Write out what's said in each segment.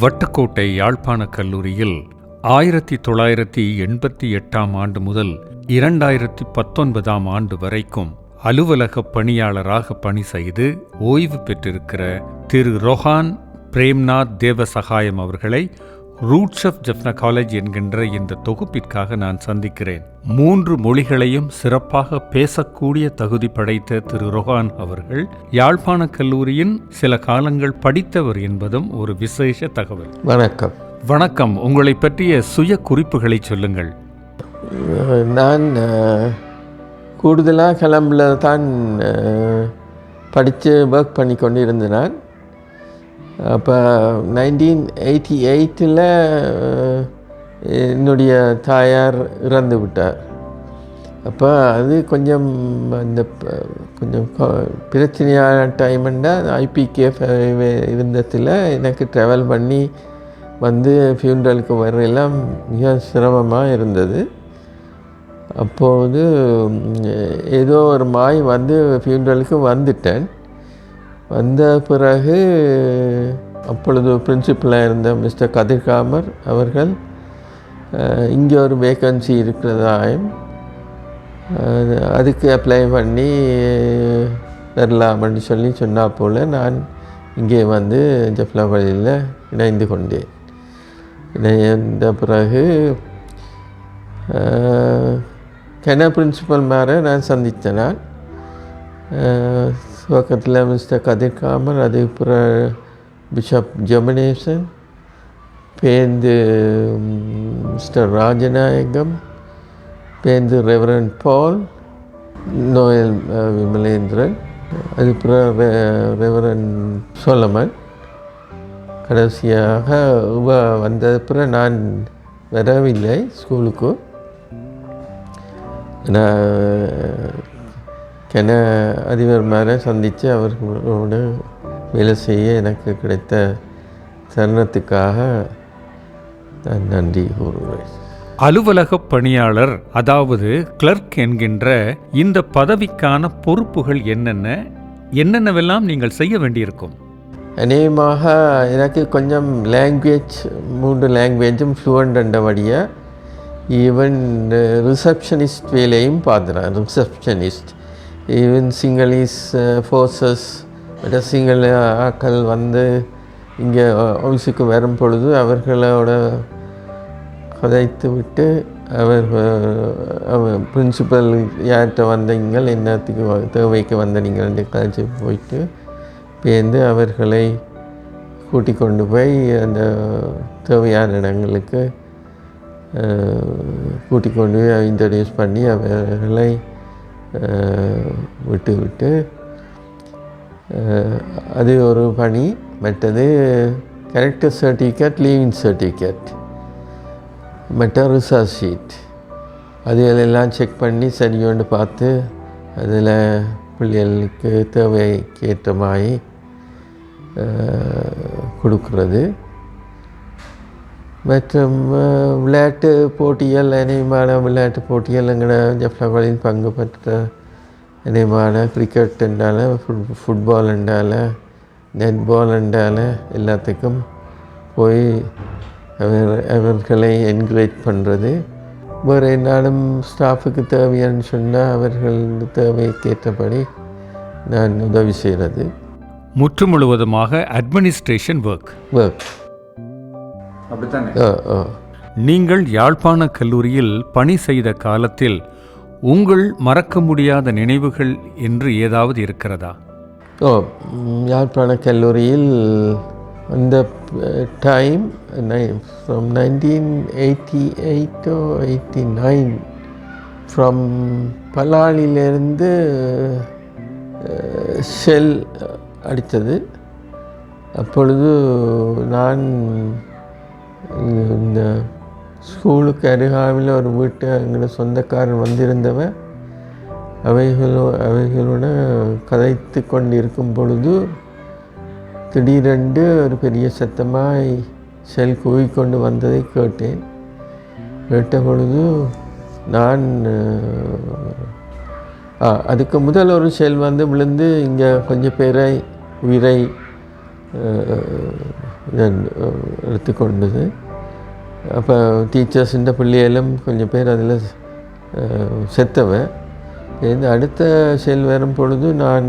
வட்டுக்கோட்டை யாழ்ப்பாண கல்லூரியில் ஆயிரத்தி தொள்ளாயிரத்தி எண்பத்தி எட்டாம் ஆண்டு முதல் இரண்டாயிரத்தி பத்தொன்பதாம் ஆண்டு வரைக்கும் அலுவலக பணியாளராக பணி செய்து ஓய்வு பெற்றிருக்கிற திரு ரொஹான் பிரேம்நாத் தேவசகாயம் அவர்களை ரூட்ஸ் ஆஃப் ஜப்னா காலேஜ் என்கின்ற இந்த தொகுப்பிற்காக நான் சந்திக்கிறேன். மூன்று மொழிகளையும் சிறப்பாக பேசக்கூடிய தகுதி படைத்த திரு ரொஹான் அவர்கள் யாழ்ப்பாண கல்லூரியின் சில காலங்கள் படித்தவர் என்பதும் ஒரு விசேஷ தகவல். வணக்கம். வணக்கம். உங்களை பற்றிய சுய குறிப்புகளை சொல்லுங்கள். நான் கூடுதலாக கிளம்புல தான் படித்து ஒர்க் பண்ணி கொண்டு இருந்தேன் அப்போ நைன்டீன் எயிட்டி எயிட்டில் என்னுடைய தாயார் இறந்து விட்டார். அப்போ அது கொஞ்சம் அந்த கொஞ்சம் பிரச்சனையான டைமுண்டா ஐபிகே இருந்ததில் எனக்கு ட்ராவல் பண்ணி வந்து ஃபியூனரலுக்கு வரையெல்லாம் மிக சிரமமாக இருந்தது. அப்போது ஏதோ ஒரு மாய் வந்து ஃபியூனரலுக்கு வந்துட்டேன். வந்த பிறகு அப்பொழுது பிரின்சிபலாக இருந்த மிஸ்டர் கதிர்காமர் அவர்கள் இங்கே ஒரு வேக்கன்சி இருக்கிறதாயும் அதுக்கு அப்ளை பண்ணி வரலாம்னு சொல்லி சொன்னால் போல் நான் இங்கே வந்து ஜப்லாபள்ளியில் இணைந்து கொண்டேன். இணைந்த பிறகு கென பிரின்சிபல் மேரை நான் சந்தித்தனால் நான் மிஸ்டர் கதிர் காமர் அதுக்கப்புறம் பிஷப் ஜெமினேசன் பேந்து மிஸ்டர் ராஜநாயகம் பேந்து ரெவரன் பால் நோயல் விமலேந்திரன் அதுபுர ரெ- ரெவரன் சோலமன் கடைசியாக இவ வந்த பிறகு நான் வரவில்லை ஸ்கூலுக்கு. நான் கென அதிபர் மேலே சந்தித்து அவர்களோடு வேலை செய்ய எனக்கு கிடைத்த தருணத்துக்காக நான் நன்றி கூறுகிறேன். அலுவலக பணியாளர் அதாவது கிளர்க் என்கின்ற இந்த பதவிக்கான பொறுப்புகள் என்னென்ன என்னென்னவெல்லாம் நீங்கள் செய்ய வேண்டியிருக்கும்? அநேகமாக எனக்கு கொஞ்சம் லாங்குவேஜ் மூன்று லாங்குவேஜும் ஃப்ளூவண்ட் என்றபடியாக ஈவன் ரிசப்ஷனிஸ்ட் வேலையும் பார்த்துறேன் ரிசப்ஷனிஸ்ட் ஈவன் சிங்களீஸ் ஃபோர்ஸஸ் மற்ற சிங்கள ஆக்கள் வந்து இங்கே ஆஃபீஸுக்கு வரும் பொழுது அவர்களோட கதைத்து விட்டு அவர் அவர் பிரின்சிபல் யார்கிட்ட வந்தீங்க என்னத்துக்கு வ- தேவைக்கு ரெண்டு கழிச்சு போயிட்டு பேர்ந்து அவர்களை கூட்டிக் கொண்டு போய் அந்த தேவையான இடங்களுக்கு கூட்டிக் கொண்டு போய் இன்ட்ரடியூஸ் பண்ணி அவர்களை விட்டு விட்டு அது ஒரு பணி. மற்றது கேரக்டர் சர்டிஃபிகேட் லீவிங் சர்டிஃபிகேட் மற்ற ரிசர்ச் ஷீட் அதுகளெல்லாம் செக் பண்ணி சரியோண்டு பார்த்து அதில் பிள்ளைகளுக்கு தேவைக்கேற்ற மாதிரி கொடுக்குறது. மற்றும் விளையாட்டு போட்டிகள் அநேகமான விளையாட்டு போட்டிகள் எங்களோட ஜப்லாபாலின் பங்கு பெற்ற அநேகமான கிரிக்கெட் என்றால ஃபுட் ஃபுட்பால் என்றால நெட்பால் என்றால எல்லாத்துக்கும் போய் அவர் அவர்களை என்கரேஜ் பண்ணுறது வேறு என்னாலும் ஸ்டாஃபுக்கு தேவையான்னு சொன்னால் அவர்கள் தேவைக்கேற்றபடி நான் உதவி செய்கிறது முற்று முழுவதுமாக அட்மினிஸ்ட்ரேஷன் ஒர்க் ஒர்க் அப்படித்தானே? நீங்கள் யாழ்ப்பாண கல்லூரியில் பணி செய்த காலத்தில் உங்கள் மறக்க முடியாத நினைவுகள் என்று ஏதாவது இருக்கிறதா? ஓ யாழ்ப்பாண கல்லூரியில் அந்த time from nineteen eighty eight eighty nine from பலாலியிலேருந்து shell அடித்தது. அப்பொழுது நான் இந்த ஸ்கூலுக்கு அருகாமையில் ஒரு வீட்டு எங்களோட சொந்தக்காரன் வந்திருந்தவன் அவைகளோ அவைகளோட கதைத்து கொண்டிருக்கும் பொழுது திடீரென்று ஒரு பெரிய சத்தமாய் செல் கூவிக்கொண்டு வந்ததை கேட்டேன். கேட்ட பொழுது நான் அதுக்கு முதல் ஒரு செல் வந்து விழுந்து இங்கே கொஞ்சம் பேரை உயிரை அஹ், இதன் எடுத்துக்கொண்டது அப்போ டீச்சர்ஸுன்ற பிள்ளைகளும் கொஞ்சம் பேர் அதில் செத்தவன் இந்த அடுத்த செல் வரும் பொழுது நான்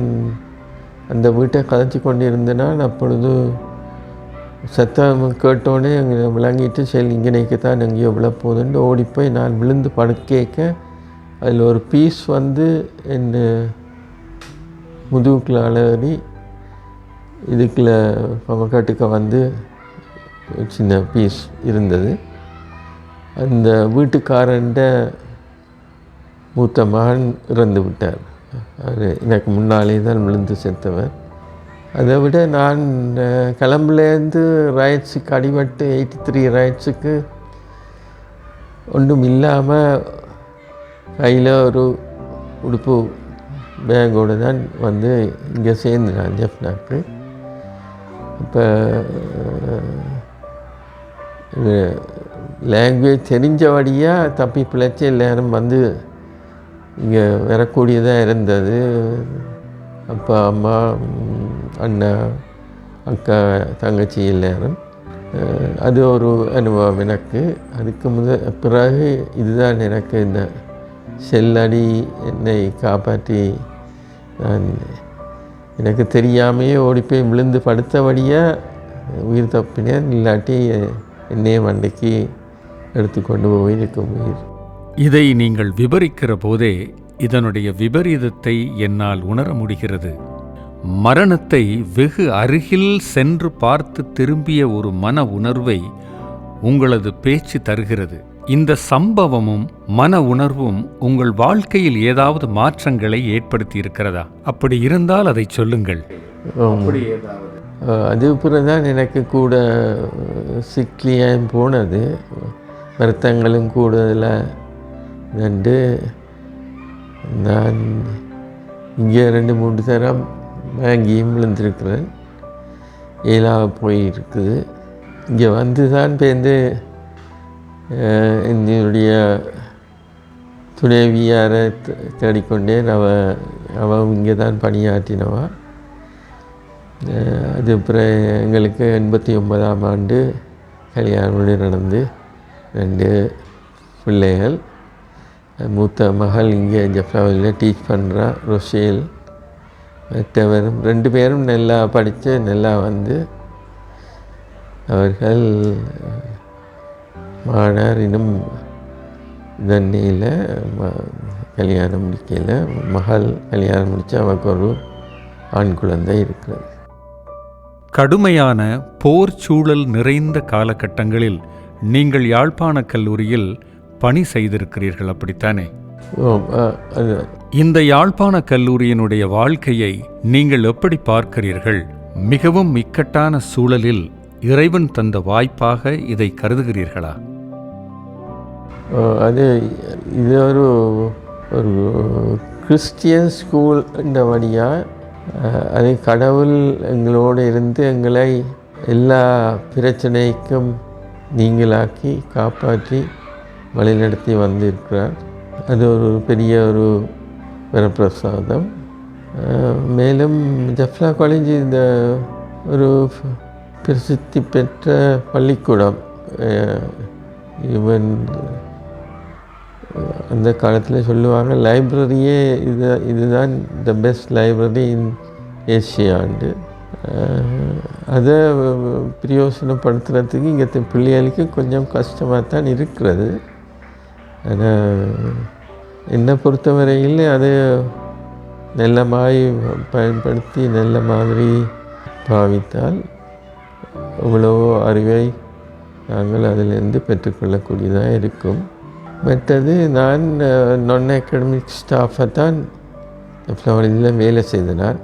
அந்த வீட்டை கதைச்சி கொண்டிருந்தேனா அப்பொழுது சத்தம் கேட்டோடனே அங்கே விளங்கிட்டு செல் இங்கே தான் எங்கேயோ விழ போகுதுன்னு ஓடி போய் நான் விழுந்து படுக்கேக்க அதில் ஒரு பீஸ் வந்து என் முதுகுக்குள்ள அலறி இதுக்குள்ள பமக்காட்டுக்க வந்து ஒரு சின்ன பீஸ் இருந்தது. அந்த வீட்டுக்காரன்ட மூத்த மகன் இறந்து விட்டார். அவர் எனக்கு முன்னாலே தான் விழுந்து செத்தவர். அதை விட நான் கிளம்புலேருந்து ரைட்ஸுக்கு அடிபட்டு எயிட்டி த்ரீ ரைட்ஸுக்கு ஒன்றும் இல்லாமல் கையில் ஒரு உடுப்பு பேங்கோடு தான் வந்து இங்கே சேர்ந்துனான் ஜெஃப்னாக்கு இப்போ லாங்குவேஜ் தெரிஞ்சபடியாக தப்பி பிழைச்சி எல்லோரும் வந்து இங்கே வரக்கூடியதாக இருந்தது. அப்பா அம்மா அண்ணா அக்கா தங்கச்சி எல்லாரும். அது ஒரு அனுபவம் எனக்கு. அதுக்கு முத பிறகு இதுதான் எனக்கு இந்த செல்லடி என்னை காப்பாற்றி நான் எனக்கு தெரியாமையே ஓடி போய் விழுந்து படுத்தபடியாக உயிர் தப்பினேன் இல்லாட்டி என்னையே மண்டைக்கு எடுத்துக்கொண்டு போயிருக்கும் உயிர். இதை நீங்கள் விபரிக்கிற போதே இதனுடைய விபரீதத்தை என்னால் உணர முடிகிறது. மரணத்தை வெகு அருகில் சென்று பார்த்து திரும்பிய ஒரு மன உணர்வை உங்களது பேச்சு தருகிறது. இந்த சம்பவமும் மன உணர்வும் உங்கள் வாழ்க்கையில் ஏதாவது மாற்றங்களை ஏற்படுத்தி இருக்கிறதா அப்படி இருந்தால் அதை சொல்லுங்கள். அது பிறகு தான் எனக்கு கூட சிக்லியாயும் போனது. வருத்தங்களும் கூடுதல நண்டு நான் இங்கே ரெண்டு மூணு தரம் வாங்கியும் விழுந்திருக்கிறேன். ஏலாக போயிருக்குது. இங்கே வந்து தான் பேருந்து என்னுடைய துணைவியாரை தேடிக்கொண்டேன். அவ அவன் இங்கே தான் பணியாற்றினவா அது அப்புறம் எங்களுக்கு எண்பத்தி ஒன்பதாம் ஆண்டு கல்யாணம் நடந்து. ரெண்டு பிள்ளைகள். மூத்த மகள் இங்கே ஜப்ராவில் டீச் பண்ணுறா ரொஷேல் மற்றவரும் ரெண்டு பேரும் நல்லா படித்து நல்லா வந்து அவர்கள் மாணவர் இன்னும் தண்ணியில் கல்யாணம் முடிக்கல மகள் கல்யாணம் முடித்து அவருக்கு ஒரு ஆண் குழந்தை இருக்கிறது. கடுமையான போர் சூழல் நிறைந்த காலகட்டங்களில் நீங்கள் யாழ்ப்பாண கல்லூரியில் பணி செய்திருக்கிறீர்கள் அப்படித்தானே? இந்த யாழ்ப்பாண கல்லூரியினுடைய வாழ்க்கையை நீங்கள் எப்படி பார்க்கிறீர்கள்? மிகவும் இக்கட்டான சூழலில் இறைவன் தந்த வாய்ப்பாக இதை கருதுகிறீர்களா? ஓ, அது இது ஒரு ஒரு கிறிஸ்டியன் ஸ்கூல் என்ற வழியாக அது கடவுள் எங்களோடு இருந்து எங்களை எல்லா பிரச்சனைக்கும் நீங்களாக்கி காப்பாற்றி வழிநடத்தி வந்திருக்கிறார். அது ஒரு பெரிய ஒரு வரப்பிரசாதம். மேலும் ஜஃப்லா காலேஜ் இந்த ஒரு பிரசித்தி பெற்ற பள்ளிக்கூடம் ஈவன் அந்த காலத்தில் சொல்லுவாங்க லைப்ரரியே இது இதுதான் த பெஸ்ட் லைப்ரரி இன் ஏசியாண்டு அதை பிரயோசனப்படுத்துறதுக்கு இங்கே பிள்ளைகளுக்கு கொஞ்சம் கஷ்டமாக தான் இருக்கிறது. ஆனால் என்னை பொறுத்தவரையில் அது நல்ல மாதிரி பயன்படுத்தி நல்ல மாதிரி பாவித்தால் இவ்வளவோ அறிவை நாங்கள் அதிலிருந்து பெற்றுக்கொள்ளக்கூடியதாக இருக்கும். மற்றது நான் நான் அகாடமிக் ஸ்டாஃபை தான் ஃப்ளவரில் வேலை செய்தனார்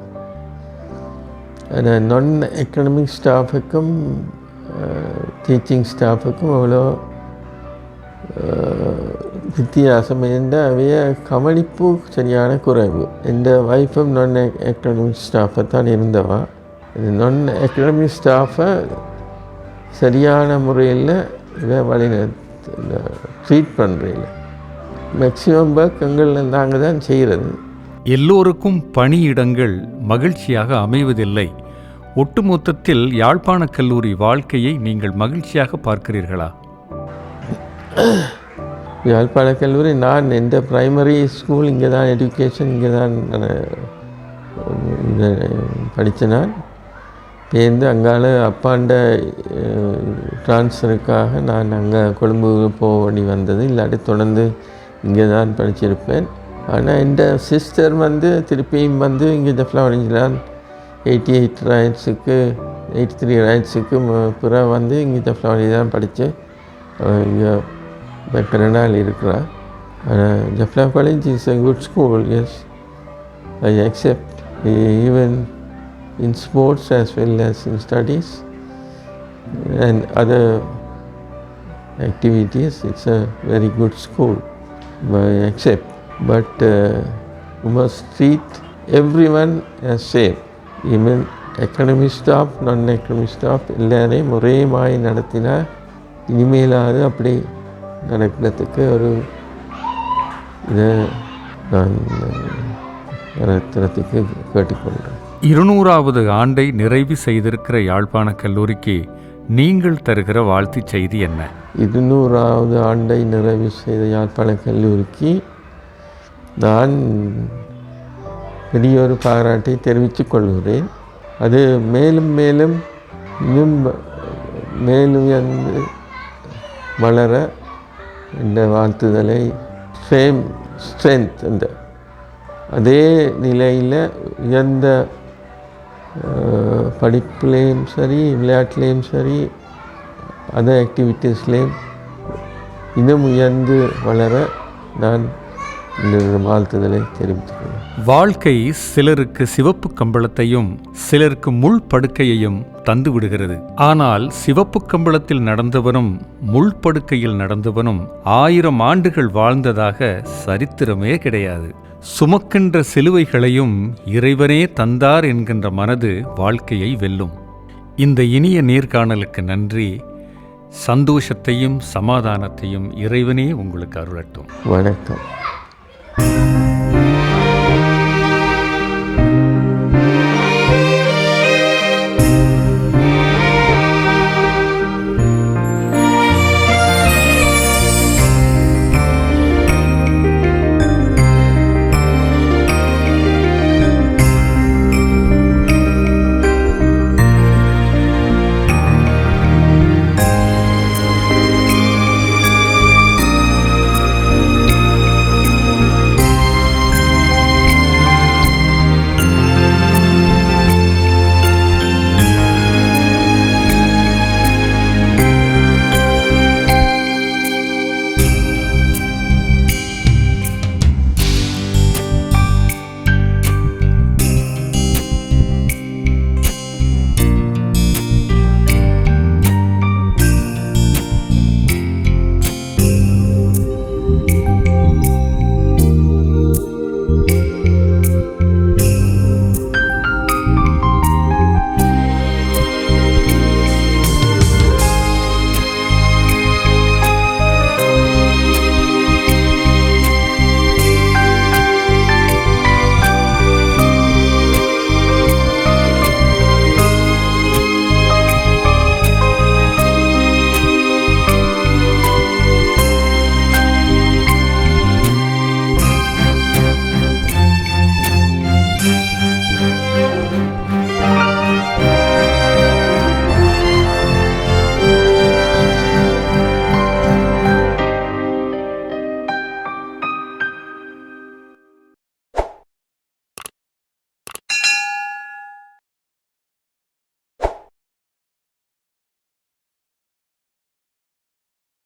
ஆனால் நான் அகாடமிக் ஸ்டாஃபுக்கும் டீச்சிங் ஸ்டாஃபுக்கும் அவ்வளோ வித்தியாசம் என்ற அவைய கவனிப்பு சரியான குறைவு. இந்த வைஃபும் நான் அகாடமிக் ஸ்டாஃபை தான் இருந்தவா. நான் அகாடமிக் ஸ்டாஃபை சரியான முறையில் இதை வழி ட்ரீட் பண்ணுறதில்ல மேக்ஸிமம் ஒர்க் நாங்கள் தான் செய்கிறது. எல்லோருக்கும் பணியிடங்கள் மகிழ்ச்சியாக அமைவதில்லை. ஒட்டுமொத்தத்தில் யாழ்ப்பாணக் கல்லூரி வாழ்க்கையை நீங்கள் மகிழ்ச்சியாக பார்க்கிறீர்களா? யாழ்ப்பாண கல்லூரி நான் எந்த பிரைமரி ஸ்கூல் இங்கே தான் எஜுகேஷன் இங்கே தான் இது படித்த நான். பேருந்து அங்கால அப்பாண்ட ட்ரான்ஸ்ஃபருக்காக நான் அங்கே கொழும்பு போக வேண்டி வந்தது. இல்லாட்டி தொடர்ந்து இங்கே தான் படிச்சிருப்பேன். ஆனால் இந்த சிஸ்டர் வந்து திருப்பியும் வந்து இங்கே ஜஃப்லாவணிஞ்சில் தான் எயிட்டி எயிட் ராயன்ஸுக்கு எயிட்டி த்ரீ ராயன்ஸுக்கு புறா வந்து இங்கே ஜஃப்லாவணி தான் படித்து இங்கே பிறநாள் இருக்கிறாள் ஆனால் ஜஃப்லா college is a good school as I accept even in sports as well as in studies and other activities. It's a very good school. I accept. But uh, you must treat everyone as same. Even academic staff, non-academic staff எல்லாரையும் ஒரே மாதிரி நடத்தினா இனிமேலாவது அப்படி நடக்கிறதுக்கு ஒரு இதை நான் நடத்துறதுக்கு கேட்டுக்கொள்கிறேன் இருநூறாவது ஆண்டை நிறைவு செய்திருக்கிற யாழ்ப்பாண கல்லூரிக்கு நீங்கள் தருகிற வாழ்த்துச் செய்தி என்ன? இருநூறாவது ஆண்டை நிறைவு செய்த யாழ்ப்பாண கல்லூரிக்கு நான் பெரியொரு பாராட்டை தெரிவித்துக் கொள்கிறேன். அது மேலும் மேலும் இன்னும் மேலுயர்ந்து வளர இந்த வாழ்த்துதலை சேம் ஸ்ட்ரென்த் அந்த அதே நிலையில் உயர்ந்த படிப்புலேயும் சரி விளையாட்டுலேயும் சரி அதர் ஆக்டிவிட்டீஸ்லேயும் இன்னும் உயர்ந்து வளர நான் இந்த வாழ்த்துதலை தெரிவித்துக்கிறேன் வாழ்க்கை சிலருக்கு சிவப்பு கம்பளத்தையும் சிலருக்கு முள் படுக்கையையும் தந்து விடுகிறது. ஆனால் சிவப்பு கம்பளத்தில் நடந்தவனும் முள் படுக்கையில் நடந்தவனும் ஆயிரம் ஆண்டுகள் வாழ்ந்ததாக சரித்திரமே கிடையாது. சுமக்கின்ற சிலுவைகளையும் இறைவனே தந்தார் என்கின்ற மனது வாழ்க்கையை வெல்லும். இந்த இனிய நேர்காணலுக்கு நன்றி. சந்தோஷத்தையும் சமாதானத்தையும் இறைவனே உங்களுக்கு அருளட்டும். வணக்கம்.